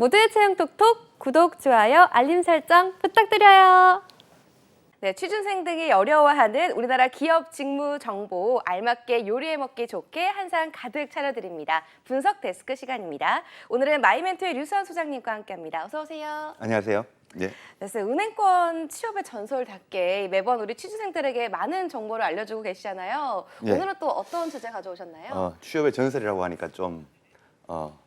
모두의 채용 톡톡 구독, 좋아요, 알림 설정 부탁드려요. 네, 취준생 등이 어려워하는 우리나라 기업 직무 정보 알맞게 요리해 먹기 좋게 한상 가득 차려드립니다. 분석 데스크 시간입니다. 오늘은 마이멘토의 류수환 소장님과 함께합니다. 어서 오세요. 안녕하세요. 네. 네, 쌤, 은행권 취업의 전설답게 매번 우리 취준생들에게 많은 정보를 알려주고 계시잖아요. 예. 오늘은 또 어떤 주제 가져오셨나요? 어, 취업의 전설이라고 하니까 좀 어,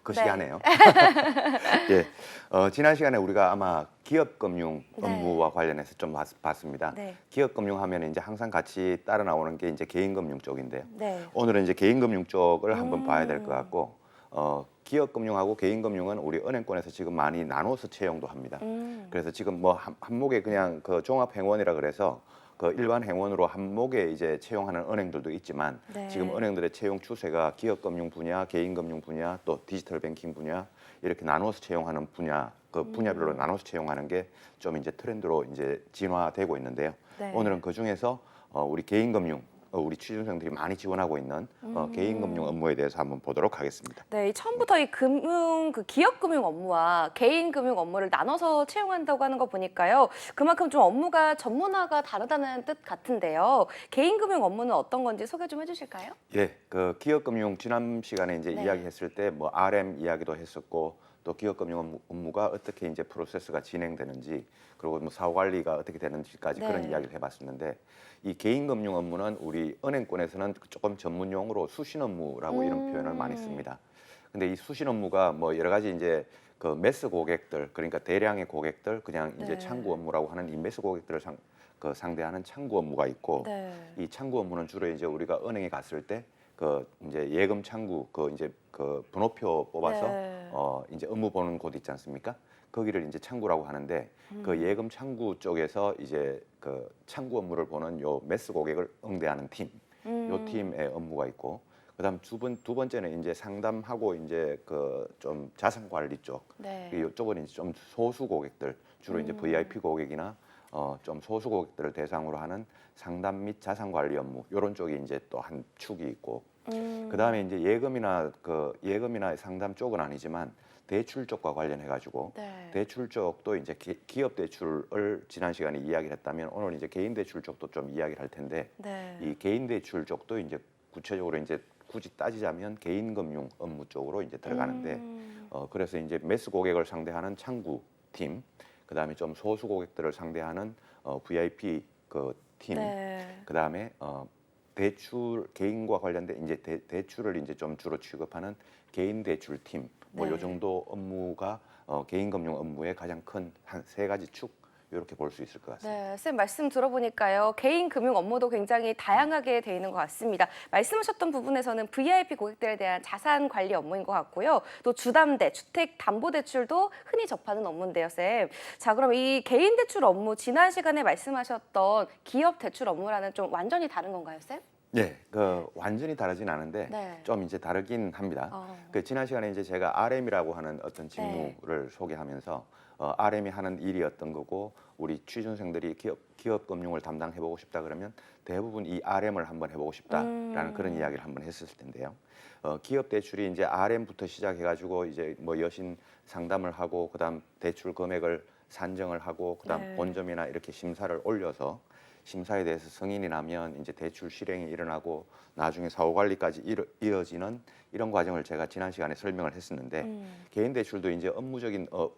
네. 거시기하네요. 예. 어, 지난 시간에 우리가 아마 기업 금융 네. 업무와 관련해서 좀 봤, 봤습니다. 네. 기업 금융 하면 이제 항상 같이 따라 나오는 게 이제 개인 금융 쪽인데요. 네. 오늘은 이제 개인 금융 쪽을 한번 음. 봐야 될 것 같고 어, 기업 금융하고 개인 금융은 우리 은행권에서 지금 많이 나눠서 채용도 합니다. 음. 그래서 지금 뭐 한, 한목에 그냥 그 종합 행원이라 그래서 그 일반 행원으로 한목에 이제 채용하는 은행들도 있지만 네. 지금 은행들의 채용 추세가 기업 금융 분야, 개인 금융 분야, 또 디지털 뱅킹 분야 이렇게 나눠서 채용하는 분야 그 음. 분야별로 나눠서 채용하는 게 좀 이제 트렌드로 이제 진화되고 있는데요. 네. 오늘은 그 중에서 어, 우리 개인 금융 어, 우리 취준생들이 많이 지원하고 있는 어, 음. 개인 금융 업무에 대해서 한번 보도록 하겠습니다. 네, 이 처음부터 이 금융 그 기업 금융 업무와 개인 금융 업무를 나눠서 채용한다고 하는 거 보니까요. 그만큼 좀 업무가 전문화가 다르다는 뜻 같은데요. 개인 금융 업무는 어떤 건지 소개 좀 해주실까요? 예, 그 기업 금융 지난 시간에 이제 네. 이야기했을 때 뭐 RM 이야기도 했었고 또 기업금융 업무- 업무가 어떻게 이제 프로세스가 진행되는지 그리고 뭐 사후 관리가 어떻게 되는지까지 네. 그런 이야기를 해봤었는데 이 개인금융 업무는 우리 은행권에서는 조금 전문 용어로 수신 업무라고 이런 음. 표현을 많이 씁니다. 근데 이 수신 업무가 뭐 여러 가지 이제 그 매스 고객들 그러니까 대량의 고객들 그냥 이제 네. 창구 업무라고 하는 이 매스 고객들을 상, 그 상대하는 창구 업무가 있고 네. 이 창구 업무는 주로 이제 우리가 은행에 갔을 때 그 이제 예금 창구 그 이제 그 번호표 뽑아서 네. 어 이제 업무 보는 곳 있지 않습니까? 거기를 이제 창구라고 하는데 음. 그 예금 창구 쪽에서 이제 그 창구 업무를 보는 요 매스 고객을 응대하는 팀, 요 음. 팀의 업무가 있고 그다음 두번두 번째는 이제 상담하고 이제 그 좀 자산 관리 쪽 네. 이쪽은 이제 좀 소수 고객들 주로 이제 음. VIP 고객이나 어 좀 소수 고객들을 대상으로 하는 상담 및 자산 관리 업무 이런 쪽이 이제 또 한 축이 있고 음. 그다음에 이제 예금이나 그 예금이나 상담 쪽은 아니지만 대출 쪽과 관련해 가지고 네. 대출 쪽도 이제 기, 기업 대출을 지난 시간에 이야기를 했다면 오늘 이제 개인 대출 쪽도 좀 이야기를 할 텐데 네. 이 개인 대출 쪽도 이제 구체적으로 이제 굳이 따지자면 개인 금융 업무 쪽으로 이제 들어가는데 음. 어, 그래서 이제 매스 고객을 상대하는 창구 팀, 그다음에 좀 소수 고객들을 상대하는 어, VIP 그 팀, 네. 그다음에 어, 대출 개인과 관련된 이제 대, 대출을 이제 좀 주로 취급하는 개인 대출 팀, 뭐 네. 요 정도 업무가 어, 개인 금융 업무의 가장 큰 한 세 가지 축 이렇게 볼 수 있을 것 같습니다. 네, 쌤 말씀 들어보니까요. 개인 금융 업무도 굉장히 다양하게 돼 있는 것 같습니다. 말씀하셨던 부분에서는 VIP 고객들에 대한 자산 관리 업무인 것 같고요. 또 주담대, 주택 담보 대출도 흔히 접하는 업무인데요, 쌤. 자, 그럼 이 개인 대출 업무 지난 시간에 말씀하셨던 기업 대출 업무라는 좀 완전히 다른 건가요, 쌤? 예, 그 완전히 다르진 않은데 네. 좀 이제 다르긴 합니다. 어. 그 지난 시간에 이제 제가 RM이라고 하는 어떤 네. 직무를 소개하면서 어, RM이 하는 일이 어떤 거고 우리 취준생들이 기업 기업 금융을 담당해 보고 싶다 그러면 대부분 이 RM을 한번 해보고 싶다라는 음. 그런 이야기를 한번 했었을 텐데요. 어, 기업 대출이 이제 RM부터 시작해 가지고 이제 뭐 여신 상담을 하고 그다음 대출 금액을 산정을 하고 그다음 네. 본점이나 이렇게 심사를 올려서 심사에 대해서 승인이 나면 이제 대출 실행이 일어나고 나중에 사후 관리까지 이어, 이어지는 이런 과정을 제가 지난 시간에 설명을 했었는데 음. 개인 대출도 이제 업무적인 어,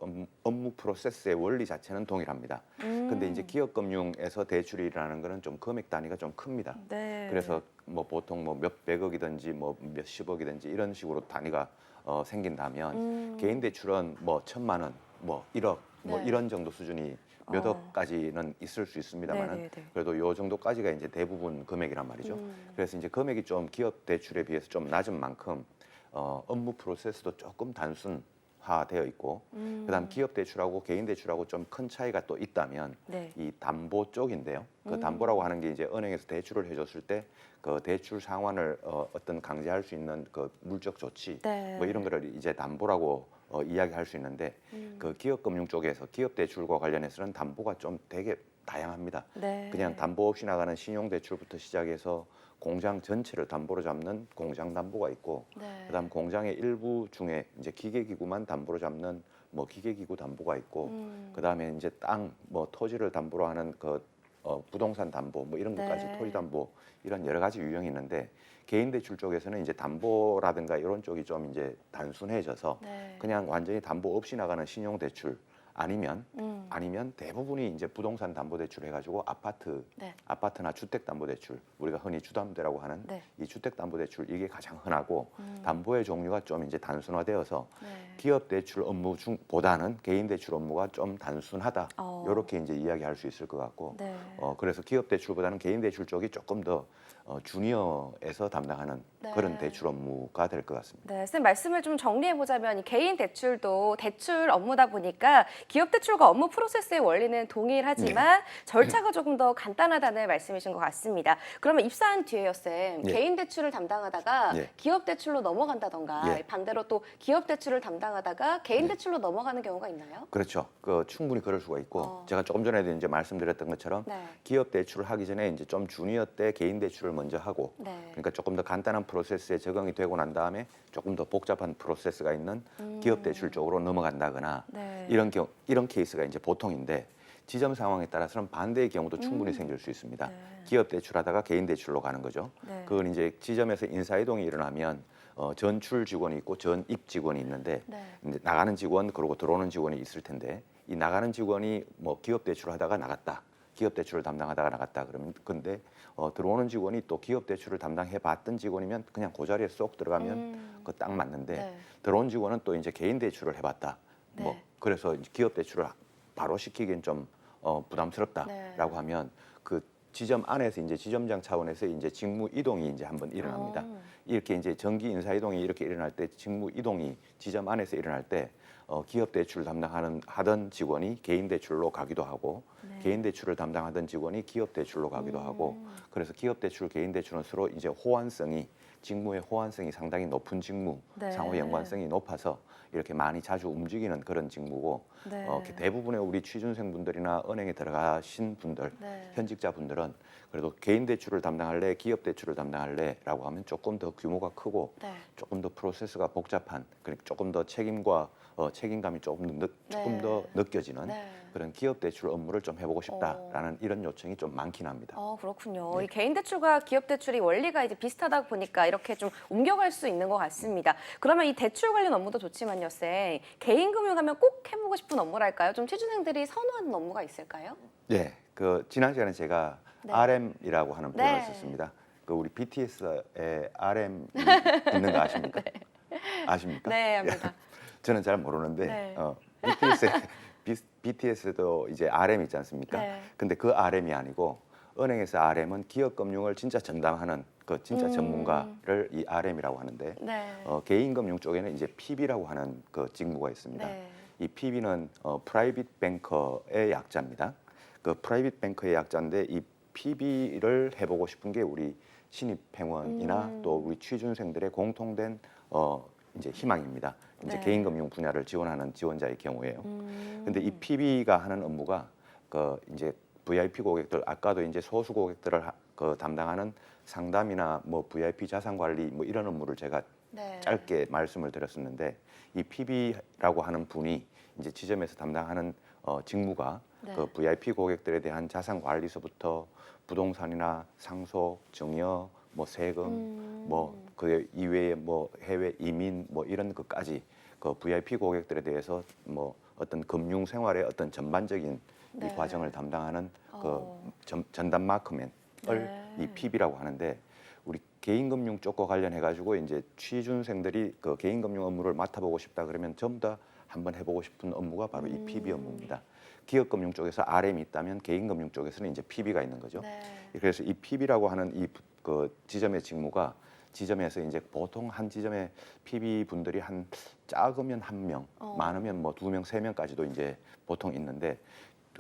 업무, 프로세스의 원리 자체는 동일합니다. 음. 근데 이제 기업 금융에서 대출이 일어나는 거는 좀 금액 단위가 좀 큽니다. 네. 그래서 뭐 보통 뭐 몇백억이든지 뭐 몇십억이든지 이런 식으로 단위가 어, 생긴다면 음. 개인 대출은 뭐 천만 원, 뭐 일억, 뭐 네. 이런 정도 수준이 몇 어. 억까지는 있을 수 있습니다만은 네, 네, 네. 그래도 요 정도까지가 이제 대부분 금액이란 말이죠. 음. 그래서 이제 금액이 좀 기업 대출에 비해서 좀 낮은 만큼 어, 업무 프로세스도 조금 단순 화되어 있고 음. 그다음 기업 대출하고 개인 대출하고 좀 큰 차이가 또 있다면 네. 이 담보 쪽인데요. 그 음. 담보라고 하는 게 이제 은행에서 대출을 해줬을 때 그 대출 상환을 어, 어떤 강제할 수 있는 그 물적 조치 네. 뭐 이런 거를 이제 담보라고 어, 이야기할 수 있는데 음. 그 기업 금융 쪽에서 기업 대출과 관련해서는 담보가 좀 되게 다양합니다. 네. 그냥 담보 없이 나가는 신용 대출부터 시작해서 공장 전체를 담보로 잡는 공장 담보가 있고 네. 그다음 공장의 일부 중에 이제 기계 기구만 담보로 잡는 뭐 기계 기구 담보가 있고 음. 그다음에 이제 땅 뭐 토지를 담보로 하는 그 어, 부동산 담보 뭐 이런 것까지 네. 토지 담보 이런 여러 가지 유형이 있는데 개인 대출 쪽에서는 이제 담보라든가 이런 쪽이 좀 이제 단순해져서 네. 그냥 완전히 담보 없이 나가는 신용 대출 아니면 음. 아니면 대부분이 이제 부동산 담보 대출 해가지고 아파트 네. 아파트나 주택 담보 대출 우리가 흔히 주담대라고 하는 네. 이 주택 담보 대출 이게 가장 흔하고 음. 담보의 종류가 좀 이제 단순화되어서 네. 기업 대출 업무 중보다는 개인 대출 업무가 좀 단순하다. 어. 이렇게 이제 이야기할 수 있을 것 같고 네. 어 그래서 기업 대출보다는 개인 대출 쪽이 조금 더 어, 주니어에서 담당하는 네. 그런 대출 업무가 될 것 같습니다. 네, 쌤 말씀을 좀 정리해 보자면 이 개인 대출도 대출 업무다 보니까 기업 대출과 업무 프로세스의 원리는 동일하지만 네. 절차가 조금 더 간단하다는 말씀이신 것 같습니다. 그러면 입사한 뒤에요, 쌤. 예. 개인 대출을 담당하다가 예. 기업 대출로 넘어간다던가 예. 반대로 또 기업 대출을 담당하다가 개인 네. 대출로 넘어가는 경우가 있나요? 그렇죠. 그 충분히 그럴 수가 있고 어. 제가 조금 전에도 이제 말씀드렸던 것처럼 네. 기업 대출을 하기 전에 이제 좀 주니어 때 개인 대출을 먼저 하고 네. 그러니까 조금 더 간단한 프로세스에 적응이 되고 난 다음에 조금 더 복잡한 프로세스가 있는 음. 기업 대출 쪽으로 넘어간다거나 네. 이런 경 이런 케이스가 이제 보통인데 지점 상황에 따라서는 반대의 경우도 충분히 음. 생길 수 있습니다. 네. 기업 대출하다가 개인 대출로 가는 거죠. 네. 그건 이제 지점에서 인사 이동이 일어나면 어, 전출 직원이 있고 전입 직원이 있는데 네. 이제 나가는 직원 그리고 들어오는 직원이 있을 텐데 이 나가는 직원이 뭐 기업 대출을 하다가 나갔다. 기업 대출을 담당하다가 나갔다 그러면 근데 어, 들어오는 직원이 또 기업 대출을 담당해 봤던 직원이면 그냥 그 자리에 쏙 들어가면 음. 그딱 맞는데 네. 들어온 직원은 또 이제 개인 대출을 해봤다. 뭐 네. 그래서 이제 기업 대출을 바로 시키기엔 좀 어, 부담스럽다라고 네. 하면 그 지점 안에서 이제 지점장 차원에서 이제 직무 이동이 이제 한번 일어납니다. 어. 이렇게 이제 정기 인사 이동이 이렇게 일어날 때 직무 이동이 지점 안에서 일어날 때 어, 기업 대출 담당하는 하던 직원이 개인 대출로 가기도 하고 네. 개인 대출을 담당하던 직원이 기업 대출로 가기도 하고 음. 그래서 기업 대출 개인 대출은 서로 이제 호환성이 직무의 호환성이 상당히 높은 직무 네. 상호 연관성이 높아서 이렇게 많이 자주 움직이는 그런 직무고 네. 어, 대부분의 우리 취준생 분들이나 은행에 들어가신 분들 네. 현직자 분들은 그래도 개인 대출을 담당할래 기업 대출을 담당할래라고 하면 조금 더 규모가 크고 네. 조금 더 프로세스가 복잡한 그러니까 조금 더 책임과 어, 책임감이 조금 더, 느, 조금 네. 더 느껴지는 네. 그런 기업 대출 업무를 좀 해보고 싶다라는 이런 요청이 좀 많긴 합니다. 어 그렇군요. 네. 이 개인 대출과 기업 대출이 원리가 이제 비슷하다 보니까 이렇게 좀 옮겨갈 수 있는 것 같습니다. 그러면 이 대출 관련 업무도 좋지만요, 쌤. 개인 금융 하면 꼭 해보고 싶은 업무랄까요? 좀 취준생들이 선호하는 업무가 있을까요? 네, 그 지난 시간에 제가 네. RM이라고 하는 표현을 네. 썼습니다. 그 우리 BTS의 RM 있는 거 아십니까? 아십니까? 네, 합니다. 저는 잘 모르는데 네. 어, BTS의 BTS도 이제 RM 있지 않습니까? 네. 근데 그 RM이 아니고 은행에서 RM은 기업 금융을 진짜 전담하는 그 진짜 음. 전문가를 이 RM이라고 하는데 네. 어, 개인 금융 쪽에는 이제 PB라고 하는 그 직무가 있습니다. 네. 이 PB는 어, 프라이빗 뱅커의 약자입니다. 그 프라이빗 뱅커의 약자인데 이 PB를 해보고 싶은 게 우리 신입 회원이나 음. 또 우리 취준생들의 공통된 어, 이제 희망입니다. 이제 네. 개인 금융 분야를 지원하는 지원자의 경우에요. 음. 근데 이 PB가 하는 업무가 그 이제 VIP 고객들 아까도 이제 소수 고객들을 하- 그 담당하는 상담이나 뭐 VIP 자산 관리 뭐 이런 업무를 제가 네. 짧게 말씀을 드렸었는데 이 PB라고 하는 분이 이제 지점에서 담당하는 어, 직무가 네. 그 VIP 고객들에 대한 자산 관리서부터 부동산이나 상속, 증여, 뭐 세금, 음. 뭐 그 이외에 뭐 해외 이민 뭐 이런 것까지 그 VIP 고객들에 대해서 뭐 어떤 금융 생활의 어떤 전반적인 네. 이 과정을 담당하는 어. 그 전, 전담 마크맨을 네. 이 PB라고 하는데 우리 개인 금융 쪽과 관련해 가지고 이제 취준생들이 그 개인 금융 업무를 맡아보고 싶다 그러면 전부 다 한번 해보고 싶은 업무가 바로 이 음. PB 업무입니다. 기업 금융 쪽에서 RM이 있다면 개인 금융 쪽에서는 이제 PB가 있는 거죠. 네. 그래서 이 PB라고 하는 이 그 지점의 직무가 지점에서 이제 보통 한 지점에 PB 분들이 한 작으면 한 명, 어. 많으면 뭐 두 명, 세 명까지도 이제 보통 있는데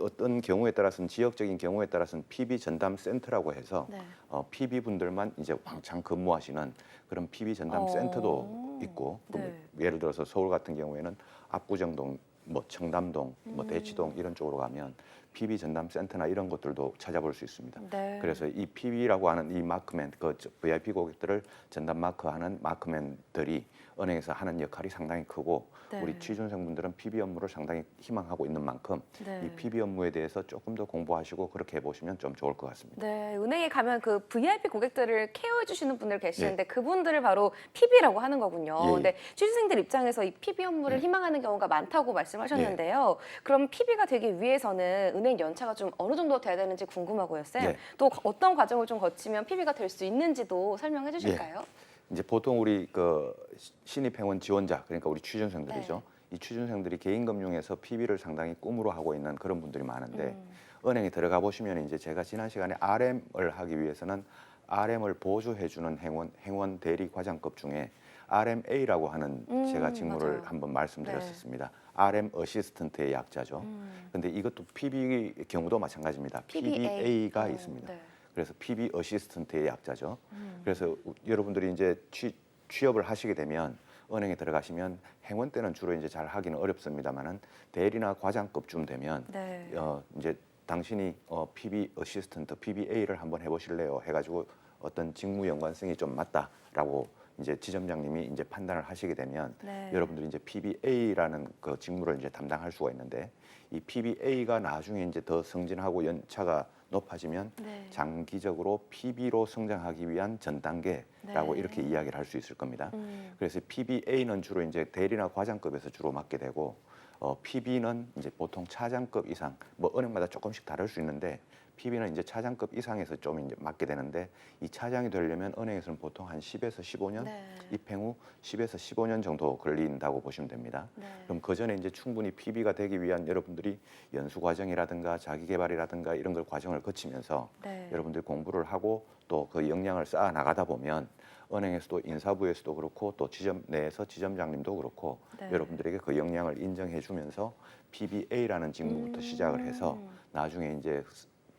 어떤 경우에 따라서는 지역적인 경우에 따라서는 PB 전담 센터라고 해서 네. 어, PB 분들만 이제 왕창 근무하시는 그런 PB 전담 어. 센터도 있고 또 네. 예를 들어서 서울 같은 경우에는 압구정동, 뭐 청담동, 뭐 음. 대치동 이런 쪽으로 가면 PB 전담 센터나 이런 것들도 찾아볼 수 있습니다. 네. 그래서 이 PB라고 하는 이 마크맨, 그 저- VIP 고객들을 전담 마크하는 마크맨들이 은행에서 하는 역할이 상당히 크고 네. 우리 취준생분들은 PB 업무를 상당히 희망하고 있는 만큼 네. 이 PB 업무에 대해서 조금 더 공부하시고 그렇게 해보시면 좀 좋을 것 같습니다. 네, 은행에 가면 그 VIP 고객들을 케어해 주시는 분들 예. 계시는데 그분들을 바로 PB라고 하는 거군요. 예, 예. 근데 취준생들 입장에서 이 PB 업무를 예. 희망하는 경우가 많다고 말씀하셨는데요. 그럼 PB가 되기 위해서는 은행 연차가 좀 어느 정도 돼야 되는지 궁금하고요, 쌤. 예. 또 어떤 과정을 좀 거치면 PB가 될 수 있는지도 설명해 예. 주실까요? 이제 보통 우리 그 시- 신입행원 지원자 그러니까 우리 취준생들이죠. 네. 이 취준생들이 개인 금융에서 PB를 상당히 꿈으로 하고 있는 그런 분들이 많은데 음. 은행에 들어가 보시면 이제 제가 지난 시간에 RM을 하기 위해서는 RM을 보조해주는 행원 행원 대리 과장급 중에 RMA라고 하는 음, 제가 직무를 맞아요. 한번 말씀드렸었습니다. RM 어시스턴트의 약자죠. 음. 근데 이것도 PB 경우도 마찬가지입니다. PBA. PBA가 어, 있습니다. 네. 그래서 PB 어시스턴트의 약자죠. 음. 그래서 우- 여러분들이 이제 취, 취업을 하시게 되면 은행에 들어가시면 행원 때는 주로 이제 잘 하기는 어렵습니다만은 대리나 과장급쯤 되면 네. 어 이제 당신이 어 PB 어시스턴트 PBA를 한번 해보실래요? 해가지고 어떤 직무 연관성이 좀 맞다라고 이제 지점장님이 이제 판단을 하시게 되면 네. 여러분들이 이제 PBA라는 그 직무를 이제 담당할 수가 있는데 이 PBA가 나중에 이제 더 승진하고 연차가 높아지면 네. 장기적으로 PB로 성장하기 위한 전 단계라고 네. 이렇게 이야기를 할 수 있을 겁니다. 음. 그래서 PBA는 주로 이제 대리나 과장급에서 주로 맡게 되고 어, PB는 이제 보통 차장급 이상 뭐 은행마다 조금씩 다를 수 있는데 PB는 이제 차장급 이상에서 좀 이제 맡게 되는데 이 차장이 되려면 은행에서는 보통 한 10에서 15년 네. 입행 후 10에서 15년 정도 걸린다고 보시면 됩니다. 네. 그럼 그 전에 이제 충분히 PB가 되기 위한 여러분들이 연수 과정이라든가 자기 개발이라든가 이런 걸 과정을 거치면서 네. 여러분들이 공부를 하고 또 그 역량을 쌓아 나가다 보면 은행에서도 인사부에서도 그렇고 또 지점 내에서 지점장님도 그렇고 네. 여러분들에게 그 역량을 인정해 주면서 PBA라는 직무부터 시작을 해서 음. 나중에 이제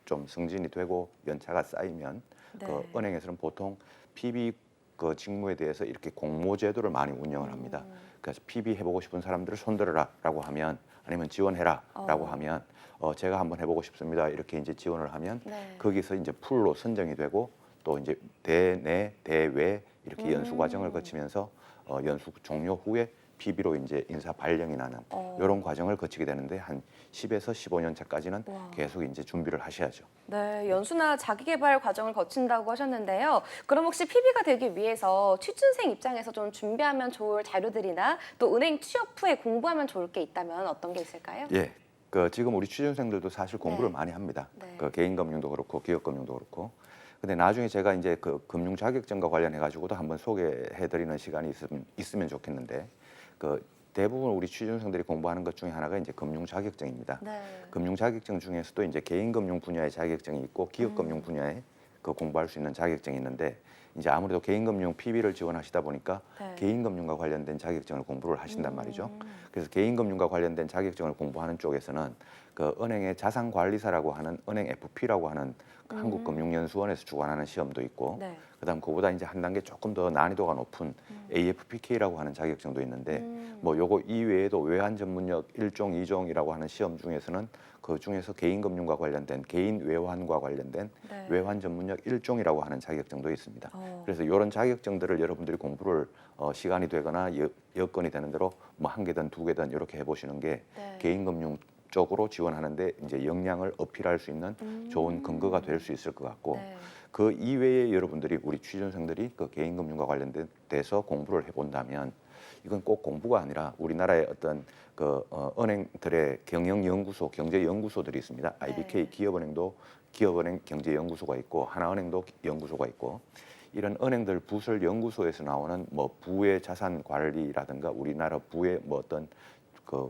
좀 승진이 되고 연차가 쌓이면 네. 그 은행에서는 보통 PB 그 직무에 대해서 이렇게 공모 제도를 많이 운영을 합니다. 음. 그래서 PB 해보고 싶은 사람들을 손들어라라고 하면 아니면 지원해라라고 어. 하면 어 제가 한번 해보고 싶습니다 이렇게 이제 지원을 하면 네. 거기서 이제 풀로 선정이 되고 또 이제 대내 대외 이렇게 연수 음. 과정을 거치면서 어 연수 종료 후에 PB로 이제 인사 발령이 나는 어. 이런 과정을 거치게 되는데 한 10에서 15년 차까지는 와. 계속 이제 준비를 하셔야죠. 네, 연수나 자기개발 과정을 거친다고 하셨는데요. 그럼 혹시 PB가 되기 위해서 취준생 입장에서 좀 준비하면 좋을 자료들이나 또 은행 취업 후에 공부하면 좋을 게 있다면 어떤 게 있을까요? 예. 그 지금 우리 취준생들도 사실 공부를 네. 많이 합니다. 네. 그 개인 금융도 그렇고 기업 금융도 그렇고. 근데 나중에 제가 이제 그 금융 자격증과 관련해 가지고도 한번 소개해 드리는 시간이 있으면, 있으면 좋겠는데 그 대부분 우리 취준생들이 공부하는 것 중에 하나가 이제 금융 자격증입니다. 네. 금융 자격증 중에서도 이제 개인 금융 분야의 자격증이 있고 기업 음. 금융 분야에 그 공부할 수 있는 자격증이 있는데 이제 아무래도 개인 금융 PB를 지원하시다 보니까 네. 개인 금융과 관련된 자격증을 공부를 하신단 말이죠. 음. 그래서 개인 금융과 관련된 자격증을 공부하는 쪽에서는 그 은행의 자산 관리사라고 하는 은행 FP라고 하는 그 음. 한국금융연수원에서 주관하는 시험도 있고 네. 그다음 그보다 이제 한 단계 조금 더 난이도가 높은 음. AFPK라고 하는 자격증도 있는데 음. 뭐 요거 이외에도 외환 전문력 일종이종이라고 하는 시험 중에서는 그 중에서 개인 금융과 관련된 개인 외환과 관련된 네. 외환 전문력 일종이라고 하는 자격증도 있습니다. 어. 그래서 이런 자격증들을 여러분들이 공부를 어, 시간이 되거나 여, 여건이 되는 대로 뭐 한 개든 두 개든 이렇게 해보시는 게 네. 개인 금융 쪽으로 지원하는데 이제 역량을 어필할 수 있는 음. 좋은 근거가 될 수 있을 것 같고 네. 그 이외에 여러분들이 우리 취준생들이 그 개인 금융과 관련돼서 공부를 해본다면 이건 꼭 공부가 아니라 우리나라의 어떤 그 어, 은행들의 경영 연구소, 경제 연구소들이 있습니다. IBK 네. 기업은행도 기업은행 경제 연구소가 있고 하나은행도 연구소가 있고 이런 은행들 부설 연구소에서 나오는 뭐 부의 자산 관리라든가 우리나라 부의 뭐 어떤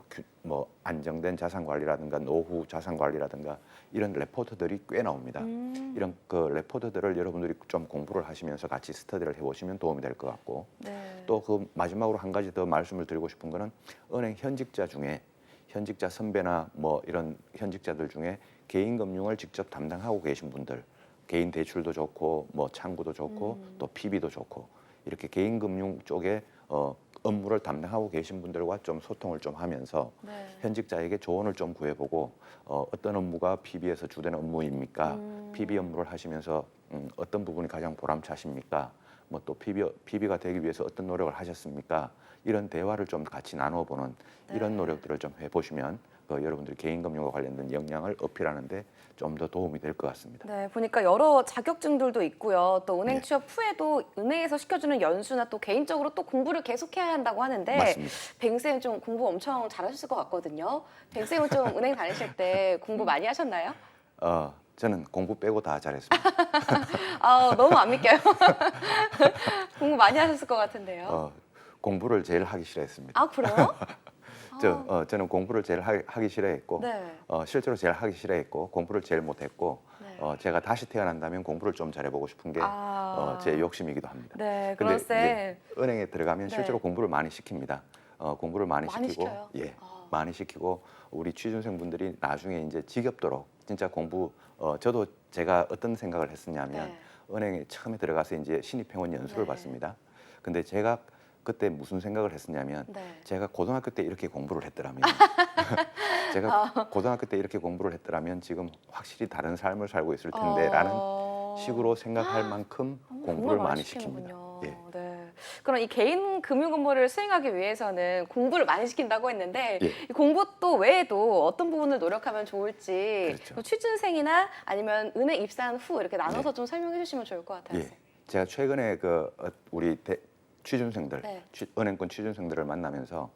그 뭐 안정된 자산 관리라든가 노후 자산 관리라든가 이런 레포트들이 꽤 나옵니다. 음. 이런 그 레포트들을 여러분들이 좀 공부를 하시면서 같이 스터디를 해보시면 도움이 될 것 같고 네. 또 그 마지막으로 한 가지 더 말씀을 드리고 싶은 거는 은행 현직자 중에 현직자 선배나 뭐 이런 현직자들 중에 개인 금융을 직접 담당하고 계신 분들 개인 대출도 좋고 뭐 창구도 좋고 음. 또 PB도 좋고 이렇게 개인 금융 쪽에 어 업무를 담당하고 계신 분들과 좀 소통을 좀 하면서 네. 현직자에게 조언을 좀 구해보고 어, 어떤 업무가 PB에서 주된 업무입니까? 음. PB 업무를 하시면서 음, 어떤 부분이 가장 보람차십니까? 뭐 또 PB, PB가 되기 위해서 어떤 노력을 하셨습니까? 이런 대화를 좀 같이 나눠보는 네. 이런 노력들을 좀 해보시면 그 여러분들이 개인 금융과 관련된 역량을 어필하는데 좀 더 도움이 될 것 같습니다. 네, 보니까 여러 자격증들도 있고요. 또 은행 네. 취업 후에도 은행에서 시켜주는 연수나 또 개인적으로 또 공부를 계속해야 한다고 하는데 맞습니다. 뱅쌤 좀 공부 엄청 잘하셨을 것 같거든요. 뱅쌤은 좀 은행 다니실 때 공부 많이 하셨나요? 어, 저는 공부 빼고 다 잘했습니다. 아 너무 안 믿겨요. 공부 많이 하셨을 것 같은데요. 어, 공부를 제일 하기 싫어했습니다. 아 그래요? 저, 어, 저는 공부를 제일 하기, 하기 싫어했고 네. 어, 실제로 제일 하기 싫어했고 공부를 제일 못했고 네. 어, 제가 다시 태어난다면 공부를 좀 잘해보고 싶은 게 아. 어, 제 욕심이기도 합니다. 네, 근데 그런 쌤. 이제 은행에 들어가면 네. 실제로 공부를 많이 시킵니다. 어, 공부를 많이, 많이 시키고 시켜요? 예, 아. 많이 시키고 우리 취준생 분들이 나중에 이제 지겹도록 진짜 공부 어, 저도 제가 어떤 생각을 했었냐면 네. 은행에 처음에 들어가서 이제 신입 회원 연수를 네. 받습니다. 근데 제가 그때 무슨 생각을 했었냐면 네. 제가 고등학교 때 이렇게 공부를 했더라면 제가 아. 고등학교 때 이렇게 공부를 했더라면 지금 확실히 다른 삶을 살고 있을 텐데라는 어... 식으로 생각할 만큼 정말 공부를 많이 시키는군요. 시킵니다. 예. 네. 그럼 이 개인 금융 업무를 수행하기 위해서는 공부를 많이 시킨다고 했는데 예. 이 공부 또 외에도 어떤 부분을 노력하면 좋을지 그렇죠. 또 취준생이나 아니면 은행 입사한 후 이렇게 나눠서 네. 좀 설명해 주시면 좋을 것 같아요. 예. 제가 최근에 그 어, 우리 대, 취준생들, 네. 취- 은행권 취준생들을 만나면서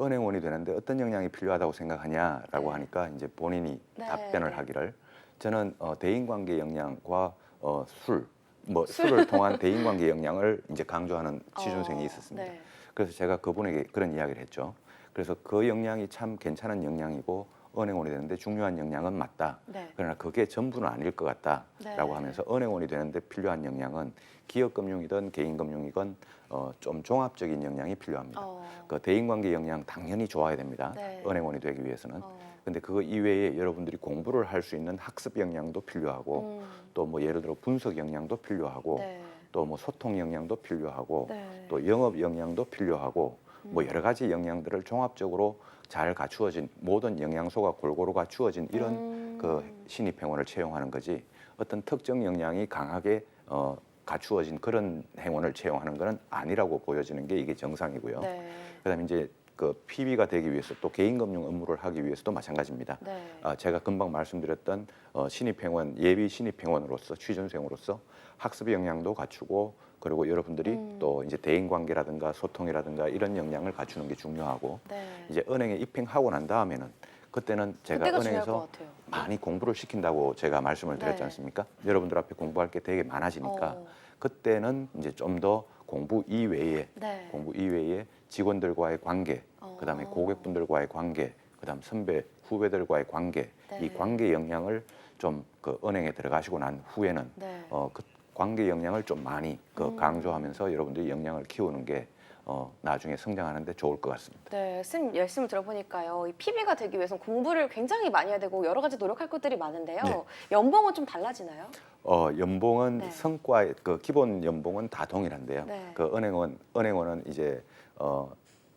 은행원이 되는데 어떤 역량이 필요하다고 생각하냐라고 네. 하니까 이제 본인이 네, 답변을 네. 하기를 저는 어, 대인관계 역량과 어, 술, 뭐 술을 통한 대인관계 역량을 이제 강조하는 취준생이 어, 있었습니다. 네. 그래서 제가 그분에게 그런 이야기를 했죠. 그래서 그 역량이 참 괜찮은 역량이고 은행원이 되는데 중요한 역량은 맞다. 네. 그러나 그게 전부는 아닐 것 같다라고 네. 하면서 은행원이 되는데 필요한 역량은 기업금융이든 개인금융이건 어, 좀 종합적인 역량이 필요합니다. 어, 그 대인관계 역량 당연히 좋아야 됩니다. 네. 은행원이 되기 위해서는. 어, 근데 그거 이외에 여러분들이 공부를 할 수 있는 학습 역량도 필요하고 음, 또뭐 예를 들어 분석 역량도 필요하고 네. 또뭐 소통 역량도 필요하고 네. 또 영업 역량도 필요하고 뭐 음. 여러 가지 역량들을 종합적으로 잘 갖추어진 모든 영양소가 골고루 갖추어진 이런 음. 그 신입 행원을 채용하는 거지 어떤 특정 역량이 강하게 어, 갖추어진 그런 행원을 채용하는 것은 아니라고 보여지는 게 이게 정상이고요. 네. 그다음에 이제 그 PB가 되기 위해서 또 개인 금융 업무를 하기 위해서도 마찬가지입니다. 네. 아, 제가 금방 말씀드렸던 어, 신입행원 예비 신입행원으로서 취준생으로서 학습 역량도 갖추고 그리고 여러분들이 음. 또 이제 대인 관계라든가 소통이라든가 이런 역량을 갖추는 게 중요하고 네. 이제 은행에 입행하고 난 다음에는 그때는 제가 은행에서. 많이 공부를 시킨다고 제가 말씀을 드렸지 네. 않습니까? 여러분들 앞에 공부할 게 되게 많아지니까 어, 그때는 이제 좀 더 공부 이외에 네. 공부 이외에 직원들과의 관계, 어. 그다음에 고객분들과의 관계, 그다음 선배 후배들과의 관계, 네. 이 관계 역량을 좀 그 은행에 들어가시고 난 후에는 네. 어 그 관계 역량을 좀 많이 그 음. 강조하면서 여러분들이 역량을 키우는 게 어, 나중에 성장하는데 좋을 것 같습니다. 네, 쌤 말씀을 들어보니까요. 이 PB가 되기 위해서는 공부를 굉장히 많이 해야 되고 여러 가지 노력할 것들이 많은데요. 네. 연봉은 좀 달라지나요? 어, 연봉은 네. 성과 그 기본 연봉은 다 동일한데요. 네. 그 은행원 은행원은 이제 어,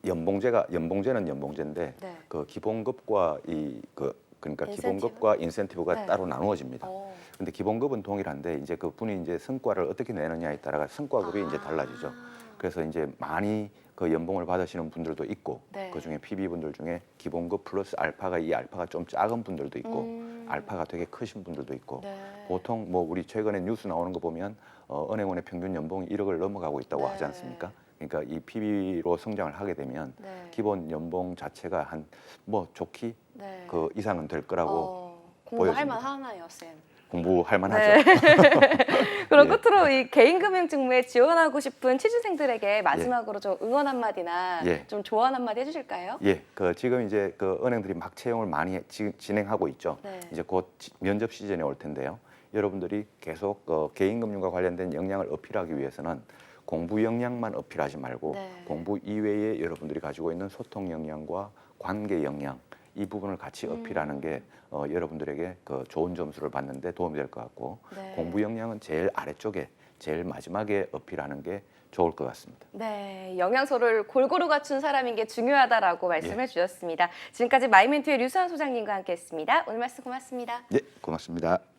연봉제가 연봉제는 연봉제인데 네. 그 기본급과 이 그 그러니까 인센티브? 기본급과 인센티브가 네. 따로 나누어집니다. 어. 근데 기본급은 동일한데 이제 그 분이 이제 성과를 어떻게 내느냐에 따라가 성과급이 이제 아. 달라지죠. 그래서 이제 많이 그 연봉을 받으시는 분들도 있고 네. 그 중에 PB 분들 중에 기본급 플러스 알파가 이 알파가 좀 작은 분들도 있고 음. 알파가 되게 크신 분들도 있고 네. 보통 뭐 우리 최근에 뉴스 나오는 거 보면 어, 은행원의 평균 연봉이 1억을 넘어가고 있다고 네. 하지 않습니까? 그러니까 이 PB로 성장을 하게 되면 네. 기본 연봉 자체가 한 뭐 좋기 네. 그 이상은 될 거라고 어, 공부할 보여집니다. 만하나요, 쌤? 공부할 만하죠. 네. 그럼 예. 끝으로 이 개인금융직무에 지원하고 싶은 취준생들에게 마지막으로 좀 응원 한마디나 예. 좀 조언 한마디 해주실까요? 예, 그 지금 이제 그 은행들이 막 채용을 많이 해- 지, 진행하고 있죠. 네. 이제 곧 지- 면접 시즌이 올 텐데요. 여러분들이 계속 어, 개인금융과 관련된 역량을 어필하기 위해서는 공부 역량만 어필하지 말고 네. 공부 이외에 여러분들이 가지고 있는 소통 역량과 관계 역량 이 부분을 같이 어필하는 음. 게 어, 여러분들에게 그 좋은 점수를 받는데 도움이 될 것 같고 네. 공부 역량은 제일 아래쪽에 제일 마지막에 어필하는 게 좋을 것 같습니다. 네, 영양소를 골고루 갖춘 사람인 게 중요하다라고 예. 말씀해 주셨습니다. 지금까지 마이멘토의 류수환 소장님과 함께했습니다. 오늘 말씀 고맙습니다. 네, 고맙습니다.